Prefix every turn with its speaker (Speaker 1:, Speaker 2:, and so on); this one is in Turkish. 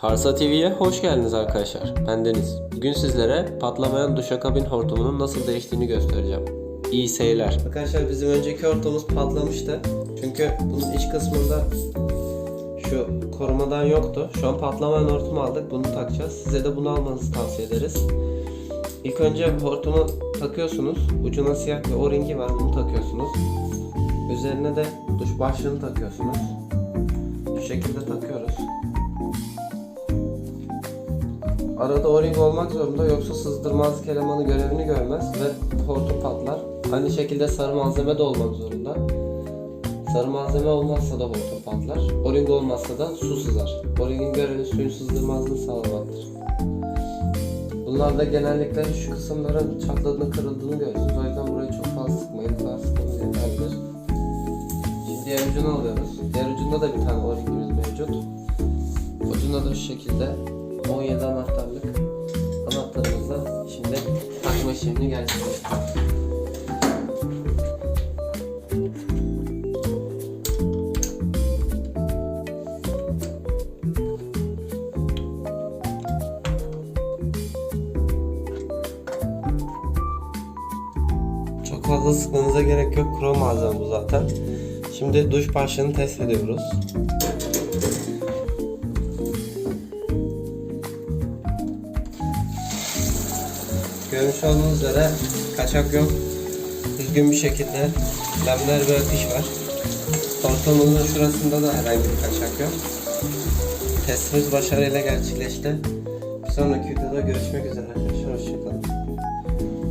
Speaker 1: Parsa TV'ye hoş geldiniz arkadaşlar. Ben Deniz. Bugün sizlere patlamayan duşakabin hortumunun nasıl değiştiğini göstereceğim. İyi seyirler. Arkadaşlar bizim önceki hortumumuz patlamıştı. Çünkü bunun iç kısmında şu korumadan yoktu. Şu an patlamayan hortum aldık. Bunu takacağız. Size de bunu almanızı tavsiye ederiz. İlk önce hortumu takıyorsunuz. Ucuna siyah bir o-ringi var. Bunu takıyorsunuz. Üzerine de duş başlığını takıyorsunuz. Şu şekilde Arada o-ring olmak zorunda yoksa sızdırmazlık elemanı görevini görmez ve hortum patlar. Aynı şekilde sarı malzeme de olmak zorunda. Sarı malzeme olmazsa da hortum patlar. O-ring olmazsa da su sızar. O-ringin görevi suyun sızdırmazlığını sağlamaktır. Bunlar da genellikle şu kısımların çatladığını kırıldığını görürsünüz. O yüzden burayı çok fazla sıkmayın. Kadar sıkmanız yeterlidir. Şimdi diğer ucunu alıyoruz. Diğer ucunda da bir tane o-ringimiz mevcut. Ucunda da şu şekilde 17 anahtarlık anahtarımızla şimdi takma işlemini gerçekleştiriyoruz. Çok fazla sıkmanıza gerek yok. Krom malzeme bu zaten. Şimdi duş başlığını test ediyoruz. Görmüş olduğunuz üzere kaçak yok. Düzgün bir şekilde lemler ve akış var. Hortumumuzun şurasında da herhangi bir kaçak yok. Testimiz başarıyla gerçekleşti. Bir sonraki videoda görüşmek üzere.